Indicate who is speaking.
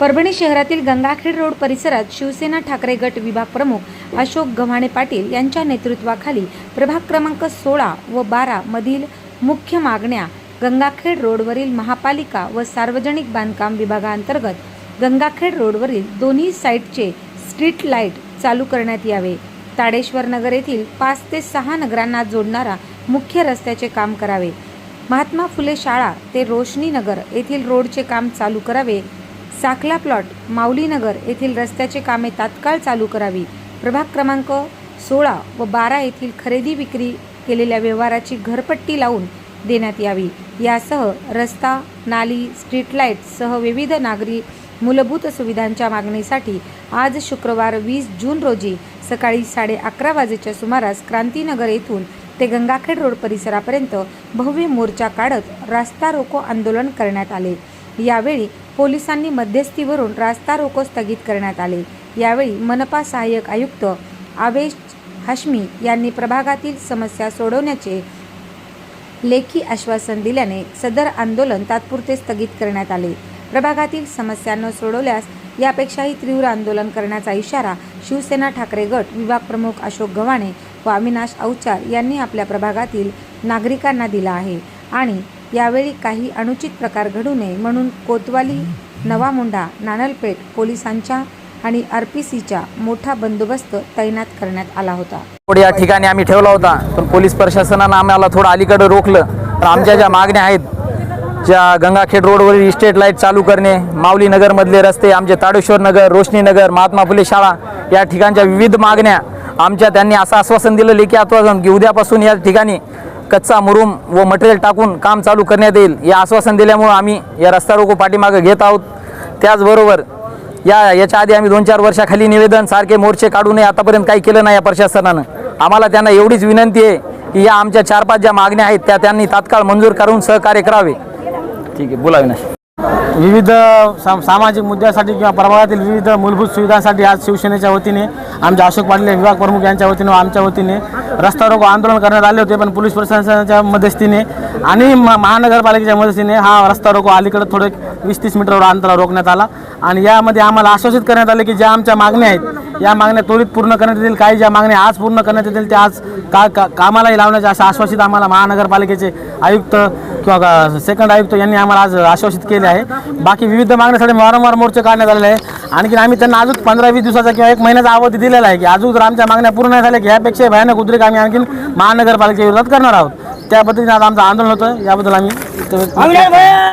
Speaker 1: परभणी शहरातील गंगाखेड रोड परिसरात शिवसेना ठाकरे गट विभाग प्रमुख अशोक गव्हाणे पाटील यांच्या नेतृत्वाखाली प्रभाग क्रमांक सोळा व बारा मधील मुख्य मागण्या गंगाखेड रोडवरील महापालिका व सार्वजनिक बांधकाम विभागांतर्गत गंगाखेड रोडवरील दोन्ही साईडचे स्ट्रीट लाइट चालू करण्यात यावे. ताडेश्वर नगर येथील पाच ते सहा नगरांना जोडणारा मुख्य रस्त्याचे काम करावे. महात्मा फुले शाळा ते रोशनी नगर येथील रोडचे काम चालू करावे. साखला प्लॉट माऊलीनगर येथील रस्त्याचे कामे तात्काळ चालू करावी. प्रभाग क्रमांक सोळा व बारा येथील खरेदी विक्री केलेल्या व्यवहाराची घरपट्टी लावून देण्यात यावी. यासह रस्ता नाली स्ट्रीट लाईटसह विविध नागरी मूलभूत सुविधांच्या मागणीसाठी आज शुक्रवार वीस जून रोजी सकाळी साडे अकरा वाजेच्या सुमारास क्रांतीनगर येथून ते गंगाखेड रोड परिसरापर्यंत भव्य मोर्चा काढत रास्ता रोको आंदोलन करण्यात आले. यावेळी पोलिसांनी मध्यस्थीवरून रास्ता रोको स्थगित करण्यात आले. यावेळी मनपा सहाय्यक आयुक्त आवेश हश्मी यांनी प्रभागातील समस्या सोडवण्याचे लेखी आश्वासन दिल्याने सदर आंदोलन तात्पुरते स्थगित करण्यात आले. प्रभागातील समस्या न सोडवल्यास यापेक्षाही तीव्र आंदोलन करण्याचा इशारा शिवसेना ठाकरे गट विभाग प्रमुख अशोक गव्हाणे व अविनाश अवचार यांनी आपल्या प्रभागातील नागरिकांना दिला आहे. आणि यावेळी काही अनुचित प्रकार घडू नये म्हणून कोतवाली नवा मुंढा नानलपेठ पोलिसांच्या आणि आर पी सीचा मोठा बंदोबस्त तैनात करण्यात आला होता.
Speaker 2: पुढे या ठिकाणी आम्ही ठेवला होता पण पोलीस प्रशासनानं आम्हाला थोडं अलीकडं रोखलं. तर आमच्या ज्या मागण्या आहेत ज्या गंगाखेड रोडवरील इस्टेट लाइट चालू करणे माऊली नगरमधले रस्ते आमचे ताडेश्वर नगर रोशनी नगर महात्मा फुले शाळा या ठिकाणच्या विविध मागण्या आमच्या त्यांनी असं आश्वासन दिलं लेखी आश्वासन की उद्यापासून या ठिकाणी कच्चा मुरुम व मटेरियल टाकून काम चालू करण्यात येईल. या आश्वासन दिल्यामुळं आम्ही या रस्ता रोको पाठीमागं घेत आहोत. त्याचबरोबर या याच्या आधी आम्ही दोन चार वर्षाखाली निवेदन सारखे मोर्चे काढू नये आतापर्यंत काही केलं नाही या प्रशासनानं. आम्हाला त्यांना एवढीच विनंती आहे की या आमच्या चार पाच ज्या मागण्या आहेत त्या त्यांनी तात्काळ मंजूर करून सहकार्य करावे. ठीक आहे बोला विनाश.
Speaker 3: विविध साम सामाजिक मुद्द्यासाठी किंवा प्रभागातील विविध मूलभूत सुविधांसाठी आज शिवसेनेच्या वतीने आमच्या अशोक पाटील विभाग प्रमुख यांच्या वतीने व आमच्या वतीने रस्ता रोको आंदोलन करण्यात आले होते पण पोलीस प्रशासनाच्या मध्यस्थीने आणि म- महानगरपालिकेच्या मदतीने हा रस्ता रोको अलीकडे थोडे वीस तीस मीटरवर अंतरावर रोखण्यात आला. आणि यामध्ये आम्हाला आश्वासित करण्यात आले की ज्या आमच्या मागण्या आहेत या मागण्या त्वरित पूर्ण करण्यात येतील. काही ज्या मागण्या आज पूर्ण करण्यात येतील त्या आज का का कामालाही लावण्याचे असं आश्वासित आम्हाला महानगरपालिकेचे आयुक्त किंवा सेकंड आयुक्त यांनी आम्हाला आज आश्वासित केले आहे. बाकी विविध मागण्यासाठी वारंवार मोर्चे काढण्यात आलेले आहे. आणखी आम्ही त्यांना अजून पंधरा वीस दिवसाचा किंवा एक महिन्याचा अवधी दिलेला आहे की अजून जर आमच्या मागण्या पूर्ण नाही झाल्या की यापेक्षा भयानक उद्रेक आम्ही आणखी महानगरपालिकेच्या विरोधात करणार आहोत. त्या पद्धतीने आज आमचं आंदोलन होतं. याबद्दल आम्ही